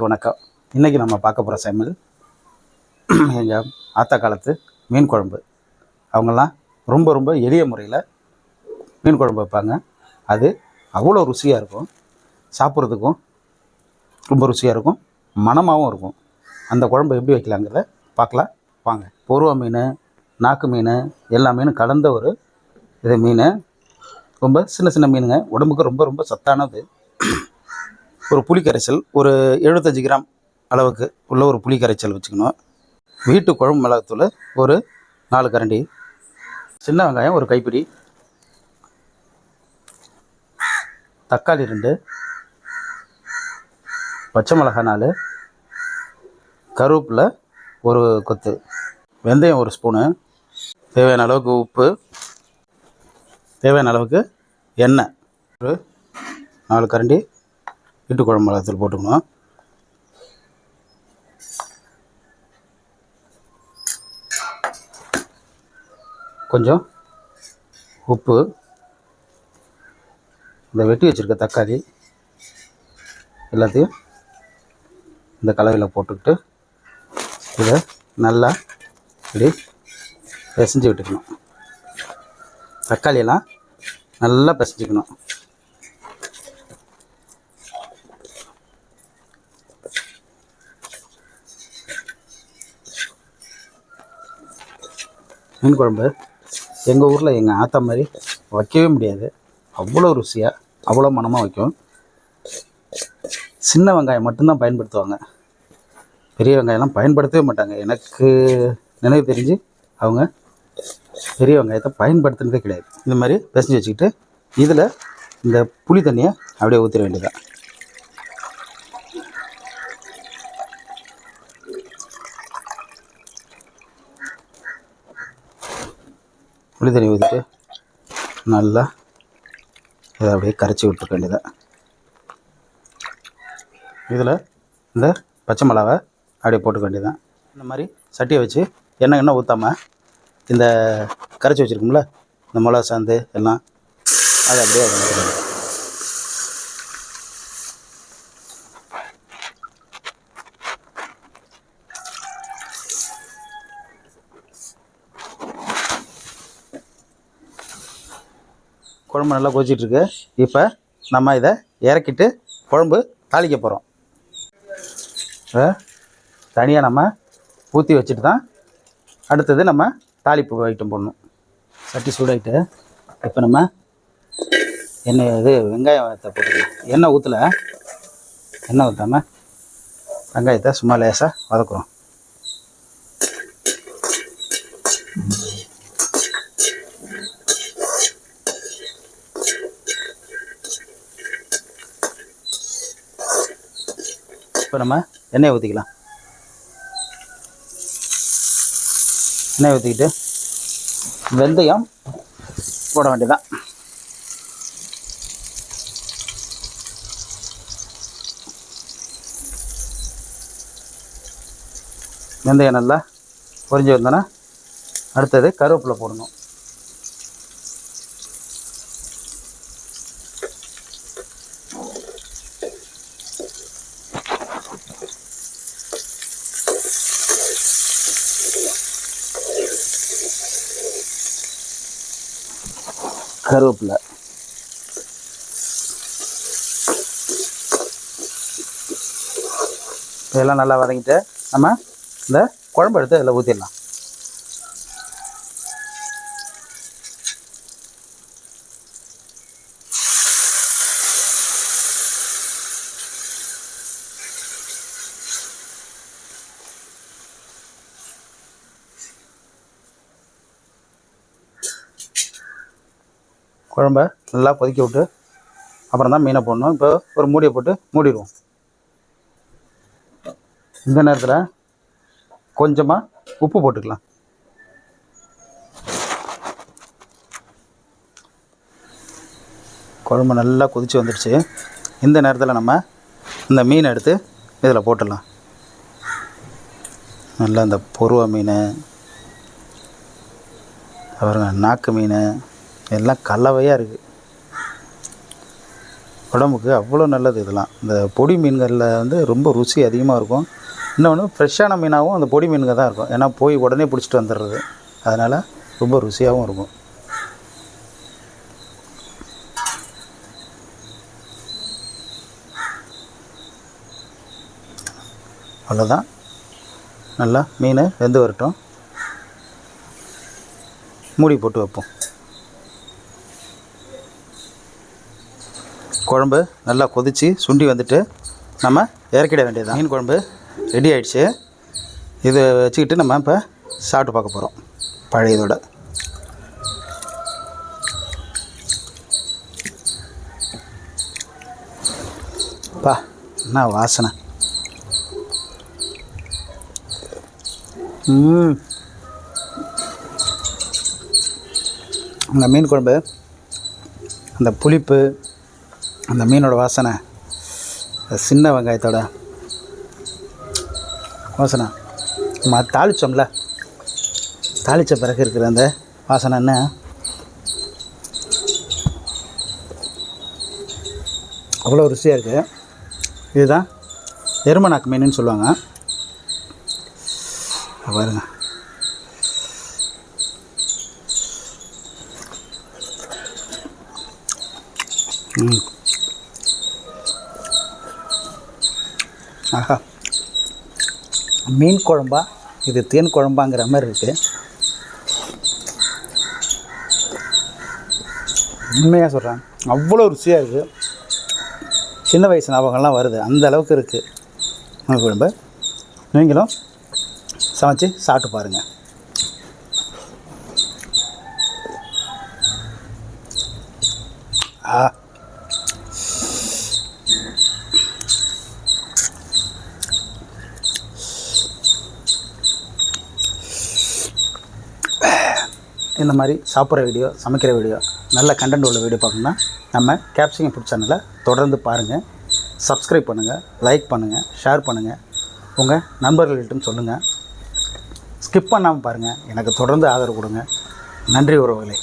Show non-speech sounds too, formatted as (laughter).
அனைவருக்கு வணக்கம். இன்றைக்கி நம்ம பார்க்க போகிற சமையல் (clears throat) எங்கள் ஆத்தா காலத்து மீன் குழம்பு. அவங்கெல்லாம் ரொம்ப ரொம்ப எளிய முறையில் மீன் குழம்பு வைப்பாங்க. அது அவ்வளோ ருசியாக இருக்கும். சாப்பிட்றதுக்கும் ரொம்ப ருசியாக இருக்கும். மனமாகவும் இருக்கும். அந்த குழம்பு எப்படி வைக்கலாங்கிறத பார்க்கலாம். வாங்க. பொருவ மீன் நாக்கு மீன் எல்லா மீனும் கலந்த ஒரு இது மீன். ரொம்ப சின்ன சின்ன மீனுங்க. உடம்புக்கு ரொம்ப ரொம்ப சத்தானது. ஒரு புளி கரைசல் ஒரு எழுபத்தஞ்சி கிராம் அளவுக்கு உள்ள ஒரு புளி கரைச்சல் வச்சுக்கணும். வீட்டு குழம்பு மிளகாத்தூள் ஒரு நாலு கரண்டி. சின்ன வெங்காயம் ஒரு கைப்பிடி. தக்காளி ரெண்டு. பச்சை மிளகாய் நாலு. கருவேப்பில் ஒரு கொத்து. வெந்தயம் ஒரு ஸ்பூனு. தேவையான அளவுக்கு உப்பு. தேவையான அளவுக்கு எண்ணெய். ஒரு நாலு கரண்டி. இட்டு குழம்பு மிளகாத்தூள் போட்டுக்கணும். கொஞ்சம் உப்பு. இந்த வெட்டி வச்சுருக்க தக்காளி எல்லாத்தையும் இந்த கலவையில் போட்டுக்கிட்டு இதை நல்லா இப்படி பிசைஞ்சு விட்டுக்கணும். தக்காளியெல்லாம் நல்லா பிசைஞ்சிக்கணும். மீன் குழம்பு எங்கள் ஊரில் எங்கள் ஆத்தா மாதிரி வைக்கவே முடியாது. அவ்வளோ ருசியாக அவ்வளோ மனமாக வைக்கும். சின்ன வெங்காயம் மட்டும்தான் பயன்படுத்துவாங்க. பெரிய வெங்காயம்லாம் பயன்படுத்தவே மாட்டாங்க. எனக்கு நினைவு தெரிஞ்சு அவங்க பெரிய வெங்காயத்தை பயன்படுத்துனதே கிடையாது. இந்த மாதிரி பிசைஞ்சு வச்சுக்கிட்டு இதில் இந்த புளி தண்ணியை அப்படியே ஊற்றிட வேண்டியதான் புளி தண்ணி ஊற்றிட்டு நல்லா இதை அப்படியே கரைச்சி விட்டுருக்க வேண்டியதான் இதில் இந்த பச்சை மிளகா அப்படியே போட்டுக்க வேண்டியதான் இந்த மாதிரி சட்டியை வச்சு எண்ணெய் எண்ணெய் ஊற்றாம இந்த கரைச்சி வச்சுருக்கோம்ல இந்த மிளகா சாந்து எல்லாம் அதை அப்படியே குழம்பு நல்லா கொதிச்சிட்ருக்கு. இப்போ நம்ம இதை இறக்கிட்டு குழம்பு தாளிக்க போகிறோம் தனியாக நம்ம ஊற்றி வச்சுட்டு தான் அடுத்தது நம்ம தாளிப்பு ஐட்டம் போடணும். சட்டி சூடாயிட்டு இப்போ நம்ம எண்ணெய் இது வெங்காயத்தை போட்டுக்கலாம். எண்ணெய் ஊற்றல எண்ணெய் ஊற்றாம வெங்காயத்தை சும்மா லேசாக வதக்குறோம். இப்போ நம்ம எண்ணெய் ஊற்றிக்கலாம். எண்ணெய் ஊற்றிக்கிட்டு வெந்தயம் போட வேண்டியதான் வெந்தயம் நல்லா பொரிஞ்சு வந்தோன்னா அடுத்தது கருவேப்பிலை போடணும். கருவேப்பிலை. இதெல்லாம் நல்லா வதங்கிட்டு நம்ம இந்த குழம்பு எடுத்து இதில் ஊற்றிடலாம் குழம்ப நல்லா கொதிக்க விட்டு அப்புறம் தான் மீனை போடணும். இப்போ ஒரு மூடியை போட்டு மூடிடுவோம். இந்த நேரத்தில் கொஞ்சமாக உப்பு போட்டுக்கலாம். குழம்பு நல்லா கொதிச்சு வந்துடுச்சு. இந்த நேரத்தில் நம்ம இந்த மீனை எடுத்து இதில் போட்டுடலாம். நல்லா இந்த பொருவ மீன் அப்புறம் நாக்கு மீன் எல்லாம் கலவையாக இருக்குது உடம்புக்கு அவ்வளோ நல்லது இதெல்லாம். இந்த பொடி மீன்களில் வந்து ரொம்ப ருசி அதிகமாக இருக்கும். இன்னொன்று ஃப்ரெஷ்ஷான மீனாகவும் அந்த பொடி மீன்கள் தான் இருக்கும். ஏன்னா போய் உடனே பிடிச்சிட்டு வந்துடுறது. அதனால் ரொம்ப ருசியாகவும் இருக்கும். அவ்வளோதான் நல்லா மீன் வெந்து வரட்டும். மூடி போட்டு வைப்போம். குழம்பு நல்லா கொதித்து சுண்டி வந்துட்டு நம்ம இறக்கிட வேண்டியது மீன் குழம்பு ரெடி ஆகிடுச்சு இதை வச்சுக்கிட்டு நம்ம இப்போ சாப்பிட்டு பார்க்க போகிறோம் பழையதோட. பா என்ன வாசனை. இந்த அந்த மீன் குழம்பு அந்த புளிப்பு அந்த மீனோட வாசனை சின்ன வெங்காயத்தோட வாசனை. நம்ம தாளித்தோம்ல தாளித்த பிறகு இருக்கிற அந்த வாசனை என்ன? அவ்வளோ ருசியாக இருக்குது இதுதான் எருமநாக்கு மீனுன்னு சொல்லுவாங்க. பாருங்க. ம். ஆஹா. மீன் குழம்பா? இது தேன் குழம்பாங்கிற மாதிரி இருக்குது உண்மையாக சொல்கிறேன் அவ்வளோ ருசியாக இருக்குது சின்ன வயசு ஞாபகம்லாம் வருது. அந்த அளவுக்கு இருக்குது மீன் குழம்பு. நீங்களும் சமைச்சு சாப்பிட்டு பாருங்கள் ஆ. இந்த மாதிரி சாப்பிட்ற வீடியோ சமைக்கிற வீடியோ நல்ல கண்டென்ட் உள்ள வீடியோ பார்க்கணுன்னா நம்ம கேப்சிங் ஃபுட் சேனலை தொடர்ந்து பாருங்கள் சப்ஸ்கிரைப் பண்ணுங்கள் லைக் பண்ணுங்கள் ஷேர் பண்ணுங்கள் உங்கள் நண்பர்கள்ட்டும் சொல்லுங்கள் ஸ்கிப் பண்ணாமல் பாருங்கள் எனக்கு தொடர்ந்து ஆதரவு கொடுங்க. நன்றி உறவுகளே.